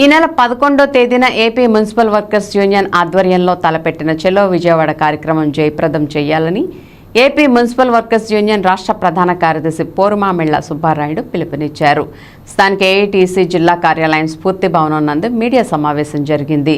ఈ నెల పదకొండో తేదీన ఏపీ మున్సిపల్ వర్కర్స్ యూనియన్ ఆధ్వర్యంలో తలపెట్టిన చెలో విజయవాడ కార్యక్రమం జయప్రదం చేయాలని ఏపీ మున్సిపల్ వర్కర్స్ యూనియన్ రాష్ట్ర ప్రధాన కార్యదర్శి పోరుమామిళ్ళ సుబ్బారాయుడు పిలుపునిచ్చారు. స్థానిక ఏఐటీసీ జిల్లా కార్యాలయం స్ఫూర్తి భవనం నందు మీడియా సమావేశం జరిగింది.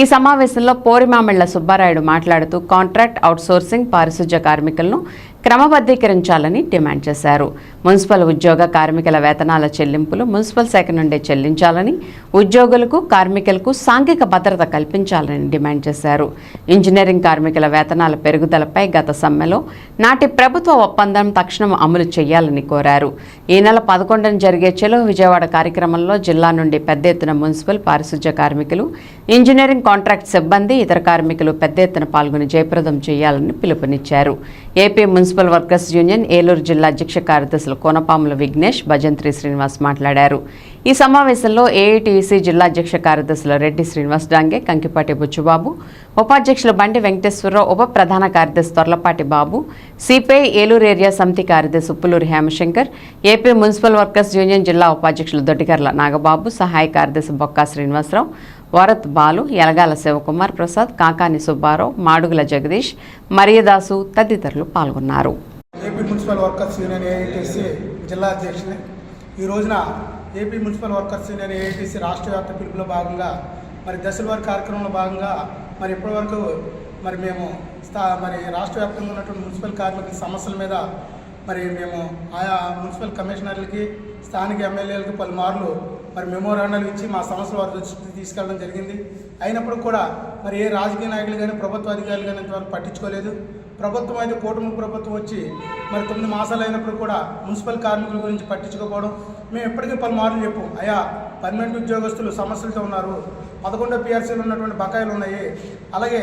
ఈ సమావేశంలో పోరిమామిళ్ళ సుబ్బారాయుడు మాట్లాడుతూ కాంట్రాక్ట్ అవుట్సోర్సింగ్ పారిశుధ్య కార్మికులను క్రమబద్ధీకరించాలని డిమాండ్ చేశారు. మున్సిపల్ ఉద్యోగ కార్మికుల వేతనాల చెల్లింపులు మున్సిపల్ శాఖ నుండే చెల్లించాలని ఉద్యోగులకు కార్మికులకు సాంఘిక భద్రత కల్పించాలని డిమాండ్ చేశారు. ఇంజనీరింగ్ కార్మికుల వేతనాల పెరుగుదలపై గత సమ్మెలో నాటి ప్రభుత్వ ఒప్పందం తక్షణం అమలు చేయాలని కోరారు. ఈ నెల పదకొండున జరిగే చెలో విజయవాడ కార్యక్రమంలో జిల్లా నుండి పెద్ద ఎత్తున మున్సిపల్ పారిశుధ్య కార్మికులు ఇంజనీరింగ్ కాంట్రాక్ట్ సిబ్బంది ఇతర కార్మికులు పెద్ద ఎత్తున పాల్గొని జయప్రదం చేయాలని పిలుపునిచ్చారు. AP municipal workers union Eluru జిల్లా అధ్యక్ష కార్యదర్శులు కోనపాముల విఘ్నేష్ భజంత్రి శ్రీనివాస్ మాట్లాడారు. ఈ సమావేశంలో ఏఐటీసీ జిల్లా అధ్యక్ష కార్యదర్శులు రెడ్డి శ్రీనివాస్ డాంగే కంకిపాటి బుచ్చుబాబు ఉపాధ్యక్షులు బండి వెంకటేశ్వరరావు ఉప ప్రధాన కార్యదర్శి తొర్లపాటి బాబు సిపిఐ ఏలూరు ఏరియా సమితి కార్యదర్శి Uppuluri Hemashankar AP municipal workers union జిల్లా ఉపాధ్యక్షులు దొడ్డికర్ల నాగబాబు సహాయ కార్యదర్శి బొక్కా శ్రీనివాసరావు వరత్ బాలు ఎలగాల శివకుమార్ ప్రసాద్ కాకాని సుబ్బారావు మాడుగుల జగదీష్ మరియదాసు తదితరులు పాల్గొన్నారు. AP municipal workers union AITC జిల్లా అధ్యక్షుని. ఈ రోజున AP municipal workers union AITC రాష్ట్ర వ్యాప్త పిలుపులో భాగంగా మరి దశల వారి కార్యక్రమంలో భాగంగా మరి ఇప్పటివరకు మరి మేము స్థా మరి రాష్ట్ర వ్యాప్తంగా ఉన్నటువంటి మున్సిపల్ కార్మికుల సమస్యల మీద మరి మేము ఆయా మున్సిపల్ కమిషనర్లకి స్థానిక ఎమ్మెల్యేలకు పలుమార్లు మరి మెమోరాండాలు ఇచ్చి మా సమస్యల వారి దృష్టికి తీసుకెళ్ళడం జరిగింది. అయినప్పుడు కూడా మరి ఏ రాజకీయ నాయకులు కానీ ప్రభుత్వ అధికారులు కానీ ఇంతవరకు పట్టించుకోలేదు. ప్రభుత్వం అయితే కూటమి ప్రభుత్వం వచ్చి మరి తొమ్మిది మాసాలు అయినప్పుడు కూడా మున్సిపల్ కార్మికుల గురించి పట్టించుకోకపోవడం. మేము ఎప్పటికీ పలుమార్లు చెప్పు అయా పర్మనెంట్ ఉద్యోగస్తులు సమస్యలతో ఉన్నారు. పదకొండో పిఆర్సీలు ఉన్నటువంటి బకాయిలు ఉన్నాయి. అలాగే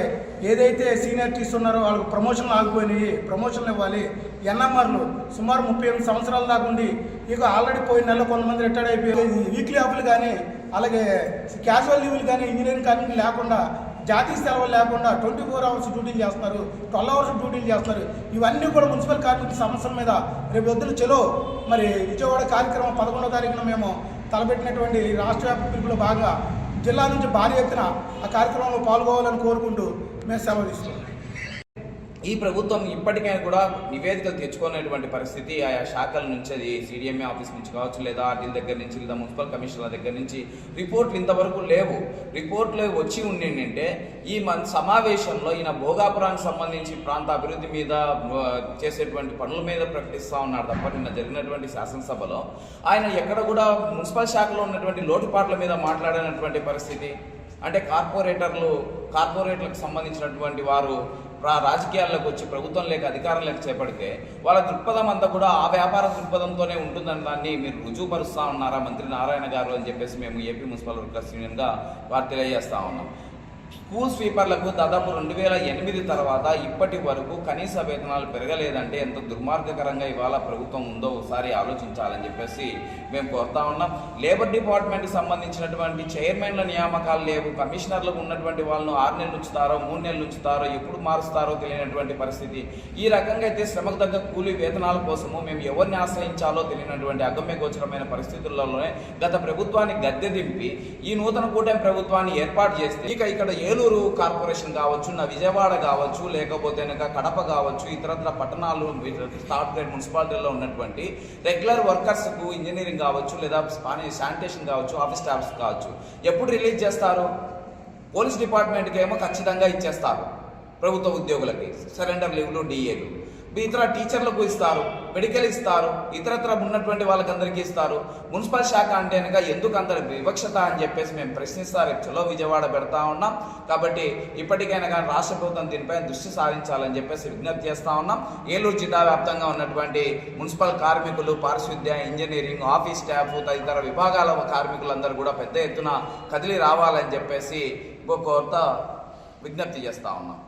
ఏదైతే సీనియర్టీస్ ఉన్నారో వాళ్ళకి ప్రమోషన్లు ఆగిపోయినాయి. ప్రమోషన్లు ఇవ్వాలి. ఎన్ఎంఆర్లు సుమారు ముప్పై ఎనిమిది సంవత్సరాల దాకా ఉండి ఇక ఆల్రెడీ పోయిన నెలలో కొంతమంది రిటైర్డ్ అయిపోయి వీక్లీ ఆఫ్లు కానీ అలాగే క్యాజువల్ లీవ్లు కానీ ఇంజనీరింగ్ కానీ లేకుండా జాతీయ సెలవులు లేకుండా ట్వంటీ ఫోర్ అవర్స్ డ్యూటీలు చేస్తున్నారు. ట్వెల్వ్ అవర్స్ డ్యూటీలు చేస్తున్నారు. ఇవన్నీ కూడా మున్సిపల్ కార్మికుల సమస్యల మీద రేపు వద్దులు చెలో మరి విజయవాడ కార్యక్రమం పదకొండో తారీఖున మేము తలపెట్టినటువంటి రాష్ట్ర వ్యాప్త పిలుపులో భాగంగా జిల్లా నుంచి భారీ ఎత్తున ఆ కార్యక్రమంలో పాల్గొవాలని కోరుకుంటూ మేము సెలవు తీసుకున్నాం ఈ ప్రభుత్వం ఇప్పటికైనా కూడా నివేదికలు తెచ్చుకునేటువంటి పరిస్థితి ఆయా శాఖల నుంచి అది సిడిఎంఏ ఆఫీస్ నుంచి కావచ్చు లేదా ఆర్టీల దగ్గర నుంచి లేదా మున్సిపల్ కమిషనర్ల దగ్గర నుంచి రిపోర్ట్లు ఇంతవరకు లేవు. రిపోర్ట్లు వచ్చి ఉండిందంటే ఈ మన సమావేశంలో ఈయన భోగాపురానికి సంబంధించి ప్రాంత అభివృద్ధి మీద చేసేటువంటి పనుల మీద ప్రకటిస్తూ ఉన్నారు తప్ప నిన్న జరిగినటువంటి శాసనసభలో. ఆయన ఎక్కడ కూడా మున్సిపల్ శాఖలో ఉన్నటువంటి లోటుపాట్ల మీద మాట్లాడినటువంటి పరిస్థితి అంటే కార్పొరేటర్లు కార్పొరేట్లకు సంబంధించినటువంటి వారు రా రాజకీయాల్లోకి వచ్చి ప్రభుత్వం లేక అధికారం లేక చేపడితే వాళ్ళ దృక్పథం అంతా కూడా ఆ వ్యాపార దృక్పథంతోనే ఉంటుందని దాన్ని మీరు రుజువుపరుస్తా ఉన్నారా మంత్రి నారాయణ గారు అని చెప్పేసి మేము ఏపీ మున్సిపల్ వర్కర్స్ యూనియన్గా వారు తెలియజేస్తా ఉన్నాం. స్కూల్ స్వీపర్లకు దాదాపు రెండు వేల ఎనిమిది తర్వాత ఇప్పటి వరకు కనీస వేతనాలు పెరగలేదంటే ఎంత దుర్మార్గకరంగా ఇవాళ ప్రభుత్వం ఉందో ఒకసారి ఆలోచించాలని చెప్పేసి మేము కోరుతా ఉన్నాం. లేబర్ డిపార్ట్మెంట్కి సంబంధించినటువంటి చైర్మన్ల నియామకాలు లేవు. కమిషనర్లకు ఉన్నటువంటి వాళ్ళను ఆరు నెలలు ఉంచుతారో మూడు నెలలు ఉంచుతారో ఎప్పుడు మారుస్తారో తెలియనటువంటి పరిస్థితి. ఈ రకంగా అయితే శ్రమకు తగ్గ కూలీ వేతనాల కోసము మేము ఎవరిని ఆశ్రయించాలో తెలియనటువంటి అగమ్యగోచరమైన గోచరమైన పరిస్థితుల్లోనే గత ప్రభుత్వాన్ని గద్దె దింపి ఈ నూతన కూటమి ప్రభుత్వాన్ని ఏర్పాటు చేస్తే ఇక ఇక్కడ ఏలూరు కార్పొరేషన్ కావచ్చు నా విజయవాడ కావచ్చు లేకపోతే కనుక కడప కావచ్చు ఇతరత్ర పట్టణాలు థర్డ్ గ్రేడ్ మున్సిపాలిటీలో ఉన్నటువంటి రెగ్యులర్ వర్కర్స్కు ఇంజనీరింగ్ కావచ్చు లేదా శానిటేషన్ కావచ్చు ఆఫీస్ స్టాఫ్స్ కావచ్చు ఎప్పుడు రిలీజ్ చేస్తారు? పోలీస్ డిపార్ట్మెంట్కి ఏమో ఖచ్చితంగా ఇచ్చేస్తారు ప్రభుత్వ ఉద్యోగులకి. సరెండర్ లీవ్లు డిఏలు. ఇతర టీచర్లకు ఇస్తారు మెడికల్ ఇస్తారు ఇతరత్ర ఉన్నటువంటి వాళ్ళకందరికీ ఇస్తారు. మున్సిపల్ శాఖ అంటే కనుక ఎందుకు అందరి వివక్షత అని చెప్పేసి మేము ప్రశ్నిస్తారు. చలో విజయవాడ పెడతా ఉన్నాం. కాబట్టి ఇప్పటికైనా కానీ రాష్ట్ర ప్రభుత్వం దీనిపై దృష్టి సారించాలని చెప్పేసి విజ్ఞప్తి చేస్తా ఉన్నాం. ఏలూరు జిల్లా వ్యాప్తంగా ఉన్నటువంటి మున్సిపల్ కార్మికులు పారిశుద్ధ్య ఇంజనీరింగ్ ఆఫీస్ స్టాఫ్ తదితర విభాగాల కార్మికులందరూ కూడా పెద్ద ఎత్తున కదిలి రావాలని చెప్పేసి ఇంకో కోరత విజ్ఞప్తి చేస్తా ఉన్నాం.